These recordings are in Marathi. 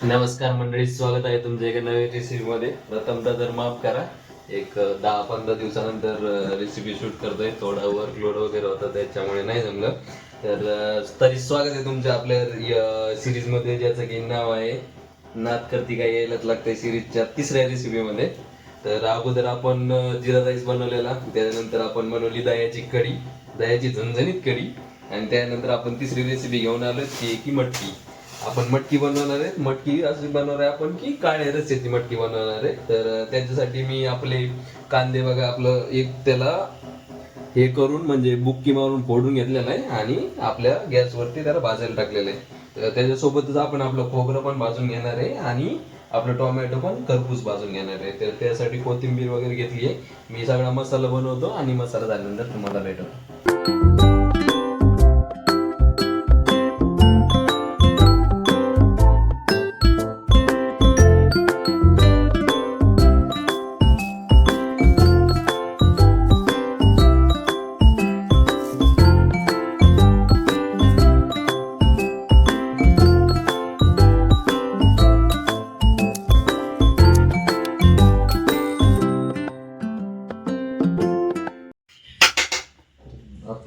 नमस्कार मंडळी स्वागत आहे तुमच्या एका नवीन रेसिपी मध्ये. प्रथमतः तर माफ करा एक दहा पंधरा दिवसानंतर रेसिपी शूट करतोय. थोडा वर्कलोड वगैरे होता त्याच्यामुळे नाही जमलं. तर तरी स्वागत आहे तुमच्या आपल्या सिरीजमध्ये ज्याचं की नाव आहे नात करती काय यायलाच लागतंय सिरीजच्या तिसऱ्या रेसिपी मध्ये. तर अगोदर आपण जिरा राईस बनवलेला त्यानंतर आपण बनवली दह्याची कढी दह्याची झणझणीत कढी आणि त्यानंतर आपण तिसरी रेसिपी घेऊन आलो ती की मटकी. आपण मटकी बनवणार आहे. मटकी अशी बनवणार आहे आपण की काळ्या रस्त्याची मटकी बनवणार आहे. तर त्याच्यासाठी मी आपले कांदे बघा आपलं एक त्याला हे करून म्हणजे बुक्की मारून फोडून घेतलेलं आहे आणि आपल्या गॅसवरती त्याला भाजायला टाकलेलं आहे. तर त्याच्यासोबतच आपण आपलं खोबरं पण भाजून घेणार आहे आणि आपलं टोमॅटो पण खरपूस भाजून घेणार आहे. तर त्यासाठी कोथिंबीर वगैरे घेतली आहे. मी सगळा मसाला बनवतो आणि मसाला झाल्यानंतर तुम्हाला भेटवतो.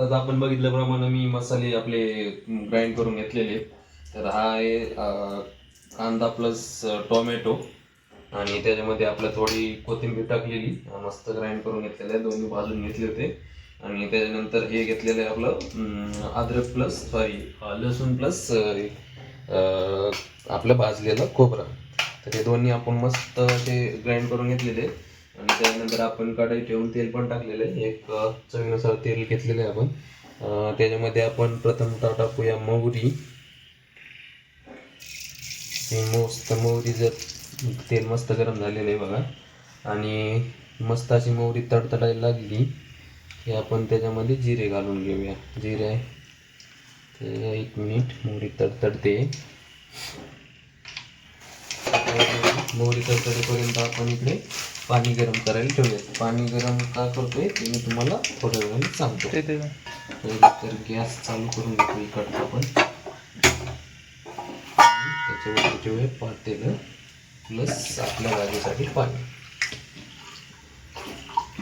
आताच आपण बघितल्याप्रमाणे मी मसाले आपले ग्राइंड करून घेतलेले. तर हा आहे कांदा प्लस टोमॅटो आणि त्याच्यामध्ये आपलं थोडी कोथिंबीर टाकलेली. मस्त ग्राइंड करून घेतलेलं आहे. दोन्ही भाजून घेतले होते. आणि त्याच्यानंतर हे घेतलेलं आहे आपलं अद्रक प्लस सॉरी लसूण प्लस आपलं भाजलेलं खोबरं. तर हे दोन्ही आपण मस्त ते ग्राइंड करून घेतलेले. आणि त्यानंतर आपण कढई ठेवून तेल पण टाकलेलं आहे. एक चवीनुसार तेल घेतलेलं आहे आपण. त्याच्यामध्ये आपण प्रथम टाकूया मोहरी. मस्त मोहरी जर तेल मस्त गरम झालेलं आहे बघा. आणि मस्त अशी मोहरी तडतडायला लागली की आपण त्याच्यामध्ये जिरे घालून घेऊया. जिरे. ते एक मिनिट मोहरी तडतडते. मोहरी तडतडेपर्यंत आपण इकडे पाणी गरम करायला ठेवूया पाणी गरम का करतोय? ते मी तुम्हाला थोड्या वेळाने सांगतो. तर गॅस चालू करून घेतो इकडचं आपण. त्याच्यावर ठेवूया पातेलं प्लस आपल्या भाजीसाठी पाणी.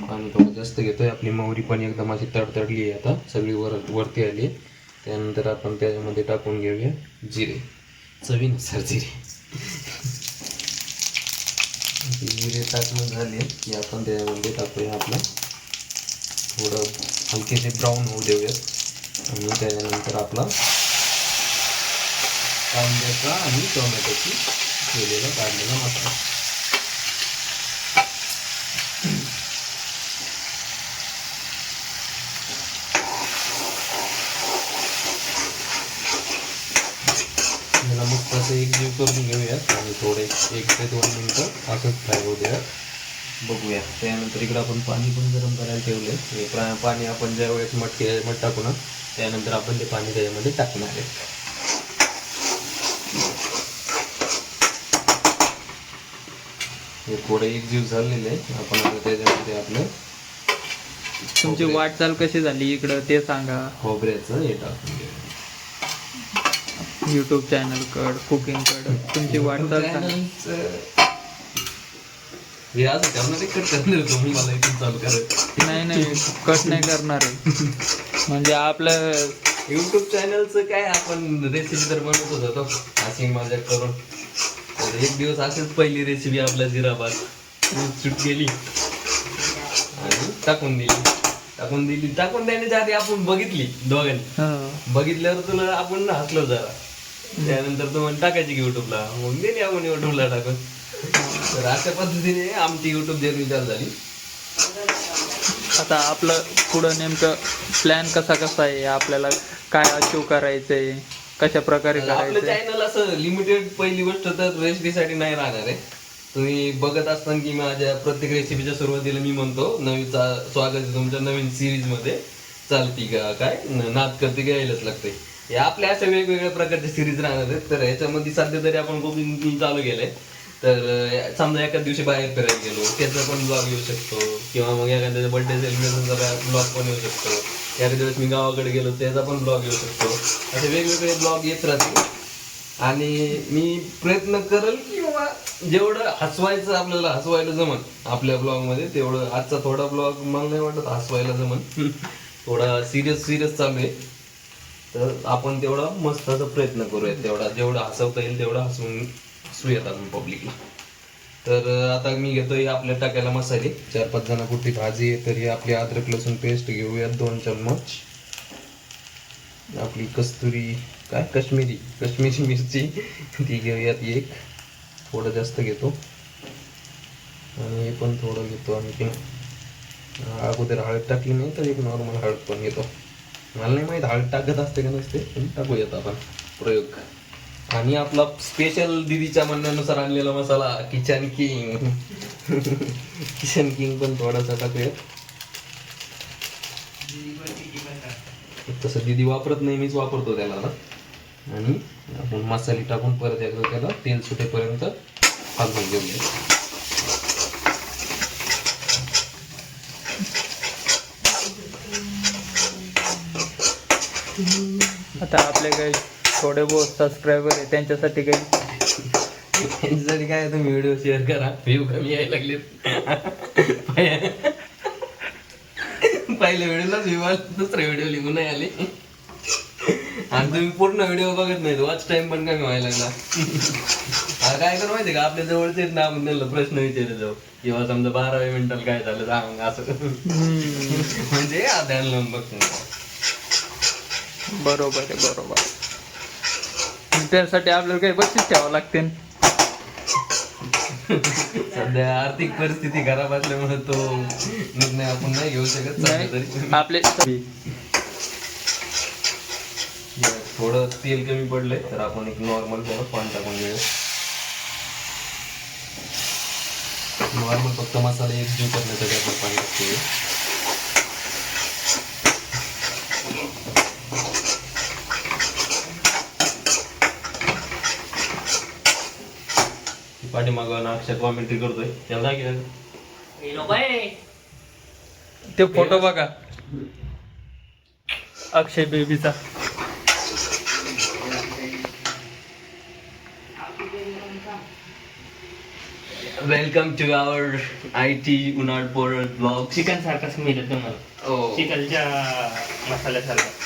पाणी थोडं जास्त घेतोय. आपली मोहरी पण एकदम अशी तडतडली आहे आता. सगळी वर वरती आली आहे. त्यानंतर आपण त्याच्यामध्ये टाकून घेऊया जिरे. चवीनुसार जिरे. जिरे टाकून झाले की आपण त्याच्यामध्ये टाकूया आपलं. थोडं हलकेसे ब्राऊन होऊ देऊयात. आणि त्याच्यानंतर आपला कांद्याचा आणि टोमॅटोची केलेला काढलेला मसाला. असं एकजीव करून घेऊयात. आणि थोडे एक ते दोन मिनटं असंच फ्राय होऊ द्या बघूया. त्यानंतर इकडं आपण पाणी पण गरम करायला ठेवले हे प्रा- पाणी आपण ज्या वेळेस मटके मट टाकू ना त्यानंतर आपण ते पाणी त्याच्यामध्ये टाकणार आहे. हे थोडं एकजीव झालेलं आहे. आपण आता त्याच्यामध्ये आपलं तुमची वाटचाल कशी झाली? इकडं ते सांगा. खोबऱ्याचं हे टाकून युट्यूब चॅनल कड कुकिंग कड तुमची वाटचाल नाही नाही कट नाही करणार. म्हणजे आपलं युट्यूब चॅनलचं काय आपण रेसिपी तर बनवतच होतो अशी मजा करून. एक दिवस अशीच पहिली रेसिपी आपल्या जिराबाद शूट केली आणि टाकून दिली. टाकून दिली. टाकून देण्याच्या आधी आपण बघितली दोघांनी. बघितल्यावर तुला आपण हसलो जरा. त्यानंतर तू म्हण टाकायची की युट्यूबला मग दिली आपण युट्यूबला टाकून. तर अशा पद्धतीने आमची युट्यूब जर्नी चालू झाली. आता आपलं पुढं नेमकं प्लॅन कसा कसा आहे? आपल्याला काय अचीव करायचंय? कशा प्रकारे आपलं चॅनल असं लिमिटेड पहिली गोष्ट तर रेसिपीसाठी नाही राहणार आहे. तुम्ही बघत असताना की माझ्या प्रत्येक रेसिपीच्या सुरुवातीला मी म्हणतो नवीन चा- स्वागत आहे तुमच्या नवीन सिरीजमध्ये. चालती का काय? न- नाद करते का यायलाच लागते हे आपल्या अशा वेगवेगळ्या प्रकारच्या सिरीज राहणार आहेत. तर ह्याच्यामध्ये सध्या तरी आपण कुकिंग चालू केलंय. तर समजा एका दिवशी बाहेर फिरायला गेलो त्याचा पण ब्लॉग येऊ शकतो. किंवा मग एखाद्याचा बर्थडे सेलिब्रेशनचा ब्लॉग पण येऊ शकतो. एखाद्या दिवस मी गावाकडे गेलो त्याचा पण ब्लॉग येऊ शकतो. असे वेगवेगळे ब्लॉग येत राहतील. आणि मी प्रयत्न करेल किंवा जेवढं हसवायचं आपल्याला हसवायला जमन आपल्या ब्लॉगमध्ये तेवढं आजचा थोडा ब्लॉग मला नाही वाटत हसवायला जमन. थोडा सिरियस सिरियस चालू आहे. तर आपण तेवढा मस्ताचा प्रयत्न करूयात तेवढा जेवढा हसवता येईल तेवढा हसवून हसूयात आपण पब्लिकला तर आता मी घेतोय आपल्या टाकायला मसाले. चार पाच जणापुरती भाजी आहे तर ही आपली अद्रक लसूण पेस्ट घेऊयात दोन चम्मच. आपली कस्तुरी काय? कश्मीरी कश्मीरी मिरची ती घेऊयात एक. थोडं जास्त घेतो. आणि हे पण थोडं घेतो आणखी अगोदर हळद टाकली नाही तर एक नॉर्मल हळद पण घेतो. मला नाही माहीत हळद टाकत असते का नसते पण टाकूयात आपण प्रयोग. आणि आपला स्पेशल दिदीच्या म्हणण्यानुसार आणलेला मसाला किचन किंग किचन किंग पण थोडासा टाकूयात. तसं दिदी वापरत नाही मीच वापरतो त्याला आणि आपण मसाले टाकून परत एकदा त्याला तेल सुटेपर्यंत भाजून घेऊया आता आपले काही थोडे बहुत सबस्क्रायबर आहे त्यांच्यासाठी काही जरी काय तुम्ही व्हिडिओ शेअर करा. व्ह्यू कमी यायला लागले. पहिल्या व्हिडिओलाच व्ह्यू आले दुसऱ्या व्हिडिओ लिहून नाही आले. आणि तुम्ही पूर्ण व्हिडिओ बघत नाही वॉच टाइम पण कमी व्हायला लागला. आता काय कर माहिती का? आपल्या जवळचे ना आपण त्यांना प्रश्न विचारले जाऊ. किंवा समजा बाराव्या मिनिटाला काय झालं सांग असं. म्हणजे ध्यान लावून बघतो बरोबर आहे बरोबर. त्यासाठी आपल्याला काही बक्षीस ठेवावं लागते. सध्या आर्थिक परिस्थिती खराब असल्यामुळे तो निर्णय आपण नाही घेऊ शकत आपले थोडं तेल कमी पडलंय तर आपण एक नॉर्मल थोडं पाणी टाकून घेऊया. नॉर्मल फक्त मसाला एक जीव करण्यासाठी आपण पाणी टाकतो पाठीमागं अक्षर कॉमेंट्री करतोय. त्याला. ते फोटो बघा. Akshay बेबीचा. Welcome to our I T उन्हाळ पोरळ ब्लॉग चिकन सारखाच मिळत तुम्हाला ओ चिकनच्या मसाल्यासारखा.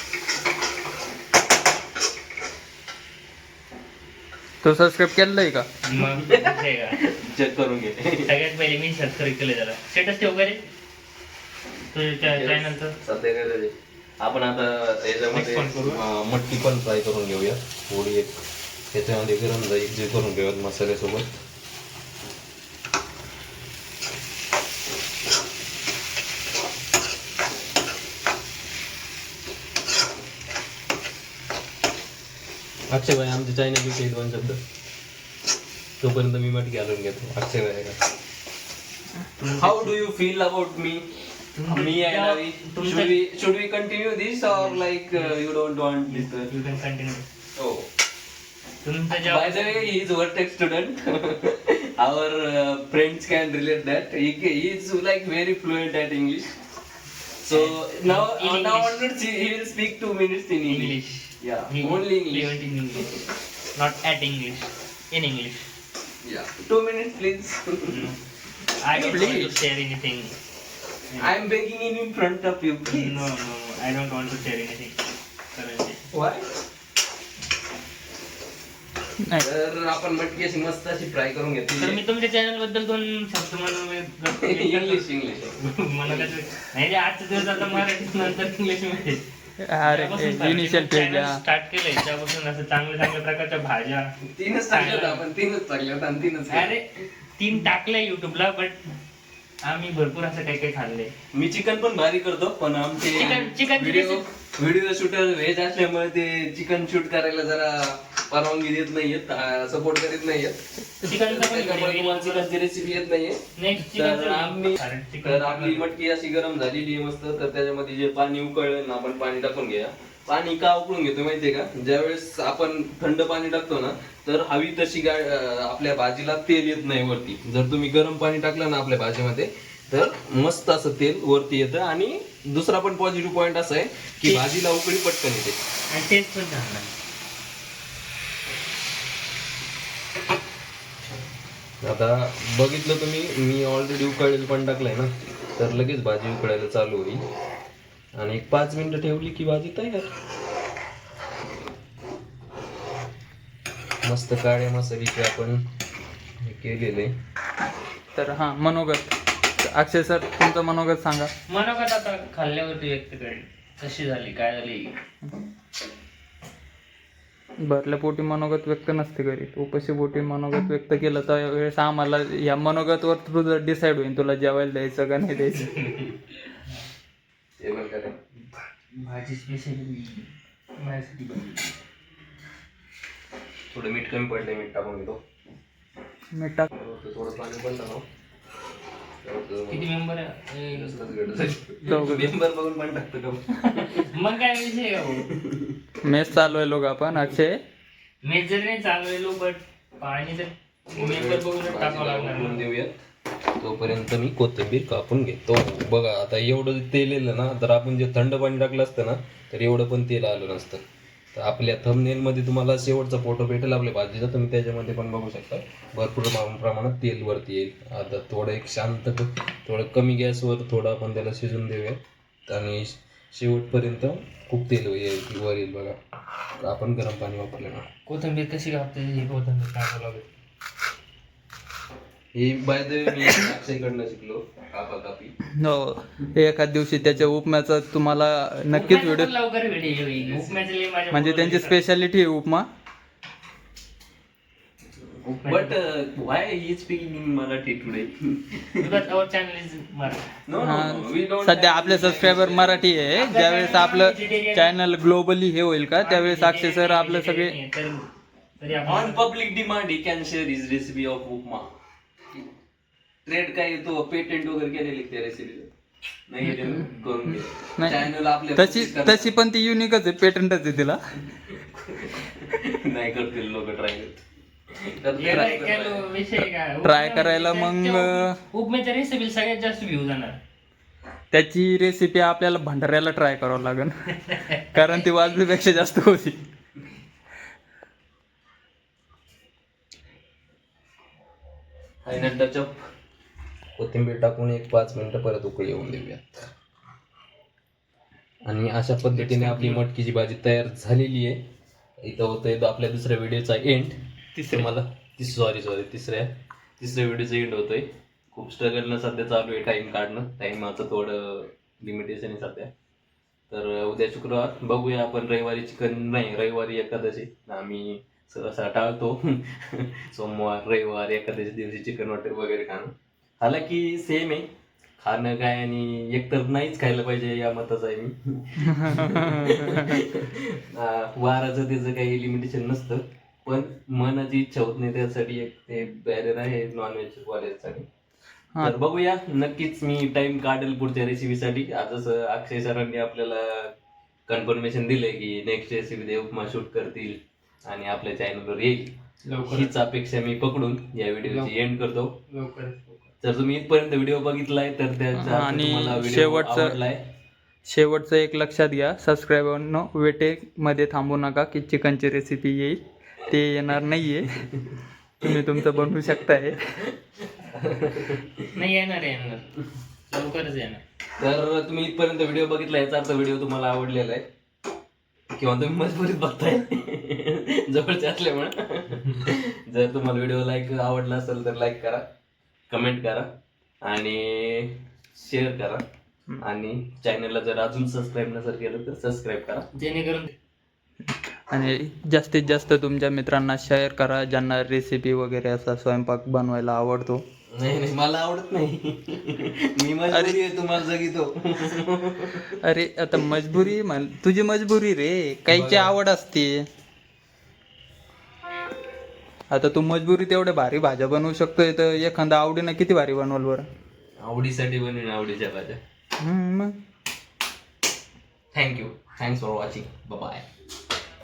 तो सबस्क्राईब केलेला आहे का? मग का? चेक करून घे. सगळ्यात पहिले मी सबस्क्राईब केलं त्याला. स्टेटस ठेव का रे? तुझ्या चॅनलचं सध्या काय झाले? आपण आता याच्यामध्ये Next one करू. अं, मटकी पण फ्राय करून घेऊया. थोडी एक त्याच्यामध्ये गरम जाईल जे करून घेऊयात मसाल्यासोबत. अक्षय भाई आमच्या चायना विषयी दोन शब्द तोपर्यंत मी मटकी घालून घेतो अक्षय भाई how do you feel about me me and Avi, should we should we continue this or like uh, you don't want this? uh, you can continue Oh, तुमचं by जेव्हा the way, he is Vertex student. Our uh, friends can relate that he, he is like very fluent at English. So now In now English. onwards he, he will speak two minutes in English. English Yeah, only English. Fluent in English. Not at English. In English. Yeah, two minutes please. No. I don't want to Please. share anything. I am begging in in front of you, please. No, no, I don't want to share anything. Currently. Why? नाही तर आपण मटकी अशी मस्त अशी फ्राय करून तर घेतली मी तुमच्या चॅनलबद्दल दोन शब्द म्हणून इंग्लिश इंग्लिश मला कसं नाही रे आजचे दिवस आता मराठीत नंतर इंग्लिशमध्ये अरे इनिशियल स्टार्ट केलंय त्यापासून असं चांगल्या चांगल्या प्रकारच्या भाज्या तीनच टाकल्यात आपण तीनच टाकल्यात आणि तीनच अरे तीन टाकले युट्यूबला बट आम्ही भरपूर असं काही काही खाल्ले मी चिकन पण भारी करतो पण आमचे चिकन- चिकनची व्हिडिओ व्हिडिओ शूटर व्हेज असल्यामुळे ते चिकन शूट करायला जरा परवानगी देत नाहीयेत सपोर्ट करीत नाहीयेत. चिकनचा पण त्याच्यामुळे तुम्हाला चिकनची रेसिपी येत नाहीये. नेक्स्ट तर आम्ही चिकन तर आपली मटकी अशी गरम झालेली आहे मस्त तर त्याच्यामध्ये जे पाणी उकळलं ना आपण पाणी टाकून घ्या पाणी का उकळून घेतो माहितीये का? ज्यावेळेस आपण थंड पाणी टाकतो ना तर हवी तशी गा अं, आपल्या भाजीला तेल येत नाही वरती. जर तुम्ही गरम पाणी टाकलं ना आपल्या भाजीमध्ये तर मस्त असं तेल वरती येतं. आणि दुसरा पण पॉझिटिव्ह पॉईंट असा आहे की भाजीला उकळी पटकन येते. आणि टेस्ट पण चांगला आता बघितलं तुम्ही मी ऑलरेडी उकळलेलं पण टाकलंय ना तर लगेच भाजी उकळायला चालू होईल. आणि एक पाच मिनिटं ठेवली की भाजी तयार. मस्त काळ्या मसाल्याची आपण केलेले. तर हां मनोगत. अक्षय सर तुमचं मनोगत सांगा. मनोगत आता खाल्ल्यावरती व्यक्त करेल. कशी झाली काय झाली? भरल्या पोटी मनोगत व्यक्त नसते करीत उपाशी पोटी मनोगत व्यक्त केलं तर वेळेस आम्हाला या मनोगतवर तुझं डिसाईड होईल तुला जेवायला द्यायचं का नाही द्यायचं. भाजी स्पेशली माझ्यासाठी बनवली. थोडं मीठ कमी पडलंय मीठ टाकून घेतो. मीठ टाक. थोडं पाणी पण टाकावं. किती मेंबर आहे. मेंबर बघून पण टाकतो का? मग काय विषय आहे हो? मेस चालू आहे लोक आपण अक्षय. मेस जरी नाही चालवलेलो बट पाणी तर मेंबर बघूनच टाकावं लागणार टाकून देऊया तोपर्यंत मी कोथिंबीर कापून घेतो. बघा आता एवढं तेल येलं ना तर आपण जे थंड पाणी टाकलं असतं ना तर एवढं पण तेल आलं नसतं. तर आपल्या थंबनेलमध्ये तुम्हाला शेवटचा फोटो भेटेल आपल्या भाजीचा तुम्ही त्याच्यामध्ये पण बघू शकता. भरपूर प्रमाणात तेल वरती येईल. आता थोडं एक शांत थोडं कमी गॅसवर थोडं आपण त्याला शिजून देऊया. आणि शेवटपर्यंत खूप तेल येईल वर येईल बघा. आपण गरम पाणी वापरलं ना कोथिंबीर कशी कापते हे कोथिंबीर टाकावं लागेल. हे बाय द मी अक्षयकडनं शिकलो कापा कापी हो एखाद दिवशी त्याच्या उपम्याचा तुम्हाला नक्कीच व्हिडिओ पण लवकर व्हिडिओ येईल. उपम्याचं लय माझ्या म्हणजे त्यांची स्पेशालिटी आहे upma. But why he speaking in Marathi today channel no we don't सध्या आपले सबस्क्रायबर मराठी आहे. ज्यावेळेस आपलं चॅनल ग्लोबली हे होईल का? त्यावेळेस अक्षय सर आपले सगळे तर- on public demand he can share his recipe of upma. Trade काय तो पेटेंट वगैरे केलेले त्या रेसिपीचं नाही? करून. चॅनल आपल्या तशी तशी पण ती युनिकच आहे पेटंटच आहे तिला. नाही करतील लोक ट्राय याला काय लो- विषय काय? Try करायला मग- त्या उपम्याच्या रेसिपी सगळ्यात जास्त व्ह्यू जाणार. त्याची रेसिपी आपल्याला भंडाऱ्याला ट्राय करावं लागेल. कारण ती वाजवीपेक्षा जास्त होती. टचअप कोथिंबीर टाकून एक पाच मिनिटं परत उकळी येऊन देऊयात. आणि अशा पद्धतीने आपली मटकीची भाजी तयार झालेली आहे. इथं होतंय आपल्या दुसऱ्या व्हिडिओचा एंड तिसऱ्या. मला तिस सॉरी सॉरी तिसऱ्या. तिसऱ्या व्हिडिओचा एंड होतोय. खूप स्ट्रगलनं सध्या चालू आहे टाइम काढणं. टाइमाचं थोडं लिमिटेशन आहे सध्या. तर उद्या शुक्रवार. बघूया आपण रविवारी चिकन नाही रविवारी एकादशी. आम्ही सहसा टाळतो. सोमवार रविवार एकादशी दिवशी चिकन मटन वगैरे खाणं. हालाकी सेम आहे. खाणं काय आणि एकतर नाहीच खायला पाहिजे या मताचा आहे मी. अं, वाराचं त्याचं काही लिमिटेशन नसतं. पण मनाची इच्छा होत नाही त्यासाठी एक ते बॅरियर आहे नॉनव्हेज वाल्यासाठी. हा. तर बघूया नक्कीच मी टाइम काढेल पुढच्या रेसिपीसाठी आजच अक्षय सरांनी आपल्याला कन्फर्मेशन दिलंय की नेक्स्ट रेसिपी ते उपमा शूट करतील आणि आपल्या चॅनलवर येईल. हीच अपेक्षा मी पकडून या व्हिडिओची एंड करतो. लवकर जर तुम्ही इथपर्यंत व्हिडिओ बघितलाय तर त्याचा आणि तुम्हाला व्हिडिओ शेवटचं- आवडलाय. शेवटचं एक लक्षात घ्या सबस्क्रायबरनो वेटेमध्ये थांबू नका की चिकनची रेसिपी येईल. ते येणार नाहीये. तुम्ही तुमचं बनवू शकताय. नाही येणार येणार. लवकरच येणार. तर तुम्ही इथपर्यंत व्हिडिओ बघितला याचा अर्थ व्हिडिओ तुम्हाला आवडलेला आहे. किंवा तुम्ही मजबुरीत बघताय. जवळचे असल्यामुळे. जर तुम्हाला व्हिडिओ लाईक आवडला असेल तर लाईक करा. कमेंट करा आणि शेअर करा आणि चॅनलला जर अजून सबस्क्राईब नसेल केलं तर सबस्क्राईब करा. जेणेकरून आणि जास्तीत जास्त तुमच्या मित्रांना शेअर करा ज्यांना रेसिपी वगैरे असा स्वयंपाक बनवायला आवडतो. नाही नाही मला आवडत नाही. मी मजबुरी आहे तुम्हाला जगितो. अरे आता मजबुरी म्हण तुझी मजबुरी रे. काहीची आवड असते. आता तू मजबुरी तेवढ्या भारी भाज्या बनवू शकतोय तर एखादा आवडीनं किती भारी बनवल बरं? आवडीसाठी बनवीन आवडीच्या भाज्या. हम्म, मग. Thank you thanks for watching bye